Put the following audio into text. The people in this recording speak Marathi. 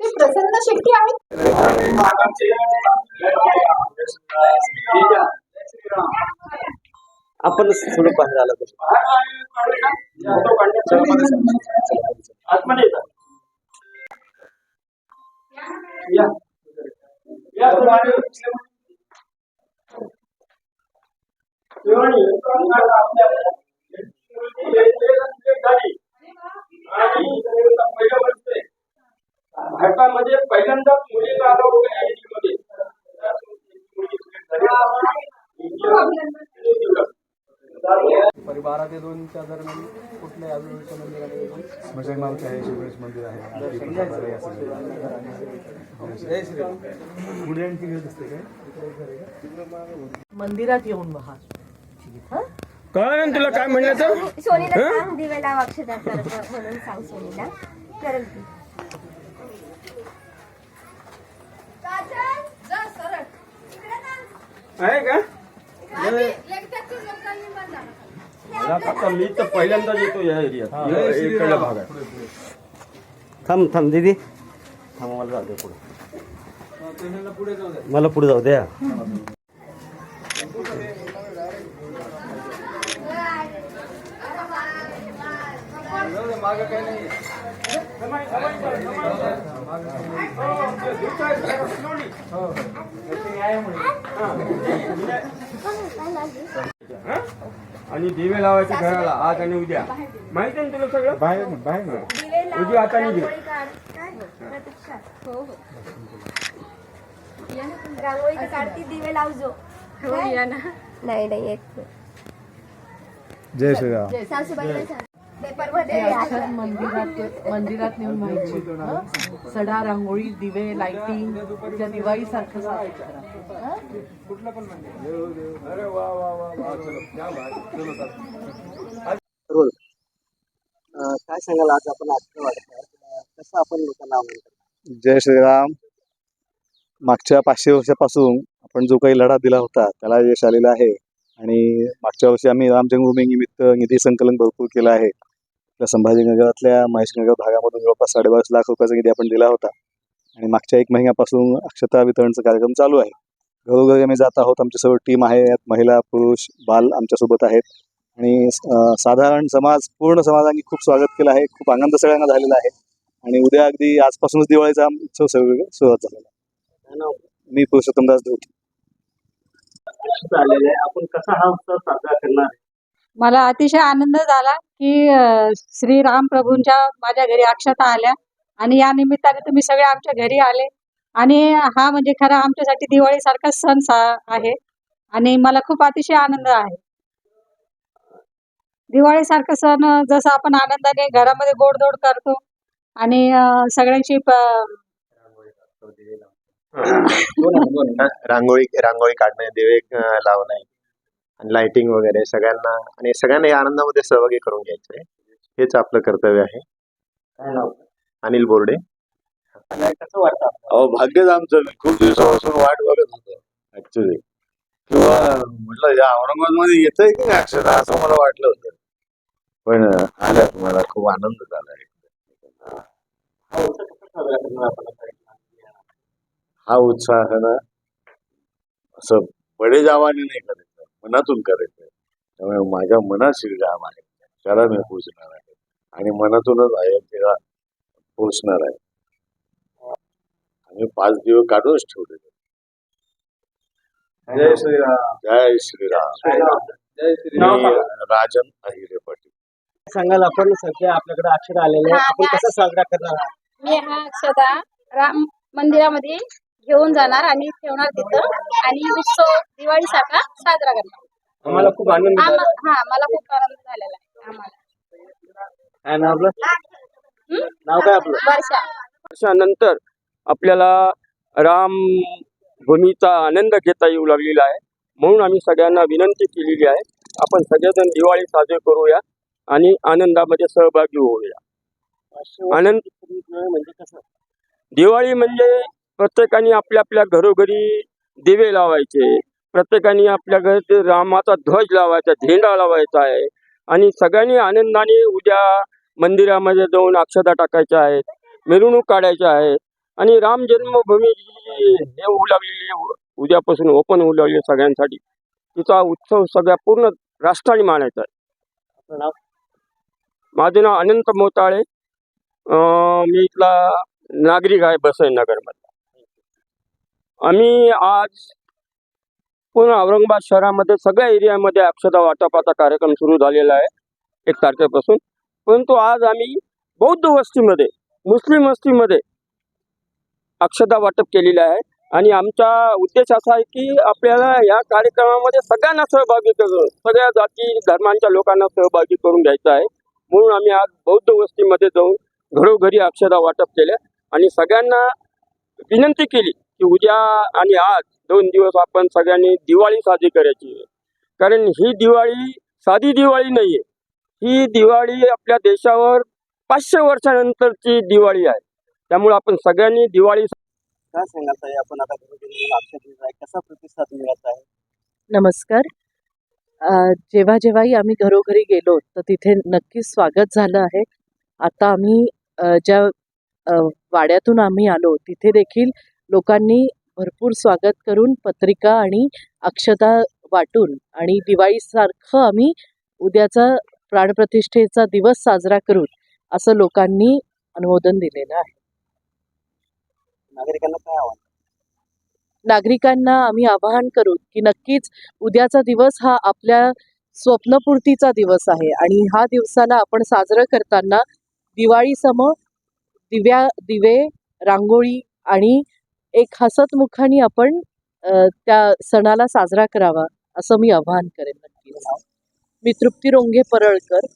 ते प्रसन्न शेट्टी आहेत आपण थोडं बाहेर आलं आतमध्ये येतात. या. या, भारतामध्ये पहिल्यांदा मुलीला आलं वगैरे आहे मध्ये बारा ते दोनच्या दरम्यान आजूबाजूच्या मंदिरामध्ये स्मशानमावचे आहे शिवगणेश मंदिर आहे. पुढे आणखी काय? मंदिरात येऊन बहा. कळलं ना तुला काय म्हणलं तर? सोनीला सांग दिवेला अक्षता कर म्हणून सांग सोनीला. करेल ती आहे का? मला मी तर पहिल्यांदाच येतो या एरियात. इकडल्या भागात. थांब थांब दीदी. थांब मला जाऊ दे पुढे. मला पुढे जाऊ द्या. आणि दिवे लावायचे घराला आज आणि उद्या. माहिती आहे ना तुला सगळं? बाहेर बाहेर तुझी आता निघे. रांगोळी. हो हो. काढती दिवे लावजो नाही नाही नाही. जय श्रीराम. सासूबाईला सांग. मंदिरात मंदिरात नेऊन व्हायची? सडा रांगोळी दिवे लाइटिंग त्या दिवाळी सारखं क्या सांगाल आज आपण कसं आपण लोकांना जय श्रीराम. मागच्या पाचशे वर्षापासून आपण जो काही लढा दिला होता त्याला यश आलेलं आहे. आणि मागच्या वर्षी आम्ही राम जन्मभूमी निमित्त निधी संकलन भरपूर केलं आहे. आपल्या संभाजीनगरातल्या महेशनगर भागामधून जवळपास साडेबारा लाख रुपयाचा निधी आपण दिला होता. आणि मागच्या एक महिन्यापासून अक्षता वितरणचा कार्यक्रम चालू आहे. घरोघरी आम्ही जात आहोत. आमची सर्व टीम आहे. यात महिला पुरुष बाल आमच्यासोबत आहेत. आणि साधारण समाज पूर्ण समाजाने खूप स्वागत केलं आहे. खूप आनंद सगळ्यांना झालेला आहे. आणि उद्या अगदी आजपासूनच दिवाळीचा उत्सव सगळं सुरुवात झालेला आहे. मी पुरुषोत्तमदास धोत आपण कसा हा उत्सव साजरा करणार? मला अतिशय आनंद झाला की श्री राम प्रभूंच्या माझ्या घरी अक्षता आल्या आणि या निमित्ताने तुम्ही सगळे आमच्या घरी आले. आणि हा म्हणजे खरा आमच्यासाठी दिवाळीसारखा सण सा- आहे आणि मला खूप अतिशय आनंद आहे. दिवाळीसारखा सण जसं आपण आनंदाने घरामध्ये गोडधोड करतो आणि सगळ्यांशी रांगोळी रांगोळी काढणे दिवे लावणे. आणि लाइटिंग वगैरे सगळ्यांना आणि सगळ्यांना या आनंदामध्ये सहभागी करून घ्यायचंय हेच आपलं कर्तव्य आहे. काय नाव अनिल बोर्डे. कसं वाटतं अहो भाग्यच आमचं. खूप दिवसापासून वाट बघत होतो. ऍक्च्युली किंवा म्हटलं या औरंगाबादमध्ये येतंय की अक्षरशः? असं मला वाटलं होतं. पण आल्यात मला खूप आनंद झाला. हा हा उत्साह आहे ना असं बडे जावाने नाही करत. मनातून करायचं त्यामुळे माझ्या मनात श्रीराम आहे. त्याला मी पोचणार आहे. आणि मनातूनच अयोध्येला पोचणार आहे. आम्ही पाच दिवस काढूनच ठेवले जय श्रीराम जय श्रीराम. राजन अहिरे पाटील सांगाल आपण सध्या आपल्याकडे अक्षर आलेले आहे आपण कसा साजरा करणार आहात? मी हा अक्षता राम मंदिरामध्ये घेऊन जाणार आणि ठेवणार तिथं. आणि उत्सव दिवाळी सारखा साजरा करणार. आम्हाला खूप आनंद. आम- हा मला खूप आनंद झालेला आहे. आम्हाला. काय नाव आपलं? नाव काय आपलं? वर्षा. वर्षानंतर आपल्याला राम भूमीचा आनंद घेता येऊ लागलेला आहे. म्हणून आम्ही सगळ्यांना विनंती केलेली आहे. आपण सगळेजण दिवाळी साजरी करूया आणि आनंदामध्ये सहभागी होऊया. आनंद म्हणजे कसं? दिवाळी म्हणजे प्रत्येकाने आपल्या आपल्या घरोघरी दिवे लावायचे. प्रत्येकाने आपल्या घरी रामाचा ध्वज लावायचा झेंडा लावायचा आहे. आणि सगळ्यांनी आनंदाने उद्या मंदिरामध्ये जाऊन अक्षता टाकायच्या आहेत मिरवणूक काढायच्या आहेत. आणि राम जन्मभूमी हे होऊ लागलेली उद्यापासून ओपन होऊ लागली सगळ्यांसाठी. तिचा उत्सव सगळ्या पूर्ण राष्ट्राने मानायचा आहे. माझं नाव अनंत मोताळे. मी इथला नागरिक आहे बसई नगरमधला आम्ही आज पूर्ण औरंगाबाद शहरामध्ये सगळ्या एरियामध्ये अक्षता वाटपाचा कार्यक्रम सुरू झालेला आहे एक तारखेपासून. परंतु आज आम्ही बौद्ध वस्तीमध्ये मुस्लिम वस्तीमध्ये अक्षता वाटप केलेलं आहे. आणि आमचा उद्देश असा आहे की आपल्याला या कार्यक्रमामध्ये सगळ्यांना सहभागी करून सगळ्या जाती धर्मांच्या लोकांना सहभागी करून घ्यायचं आहे. म्हणून आम्ही आज बौद्ध वस्तीमध्ये जाऊन घरोघरी अक्षता वाटप केल्या आणि सगळ्यांना विनंती केली की उद्या आणि आज दोन दिवस आपण सगळ्यांनी दिवाळी साजरी करायची आहे. कारण ही दिवाळी साधी दिवाळी नाही आहे ही दिवाळी आपल्या देशावर पाचशे वर्षानंतरची दिवाळी आहे. त्यामुळे आपण सगळ्यांनी दिवाळी काय आपण आता कसा प्रतिसाद मिळत आहे? नमस्कार. अ, जेव्हा जेव्हाही आम्ही घरोघरी गेलो तर तिथे नक्कीच स्वागत झालं आहे. आता आम्ही ज्या वाड्यातून आम्ही आलो तिथे देखील लोकांनी भरपूर स्वागत करून पत्रिका आणि अक्षता वाटून आणि दिवाळीसारखं आम्ही उद्याचा प्राणप्रतिष्ठेचा दिवस साजरा करून असं लोकांनी अनुमोदन दिलेलं आहे. नागरिकांना काय आव्हान? नागरिकांना आम्ही आवाहन करू की नक्कीच उद्याचा दिवस हा आपल्या स्वप्नपूर्तीचा दिवस आहे आणि ह्या दिवसाला आपण साजरं करताना दिवाळीसम दिव्या दिवे रांगोळी आणि एक हसतमुखाने आपण अ, त्या सणाला साजरा करावा असं मी आवाहन करेन नक्कीच. मी तृप्ती रोंगे परळकर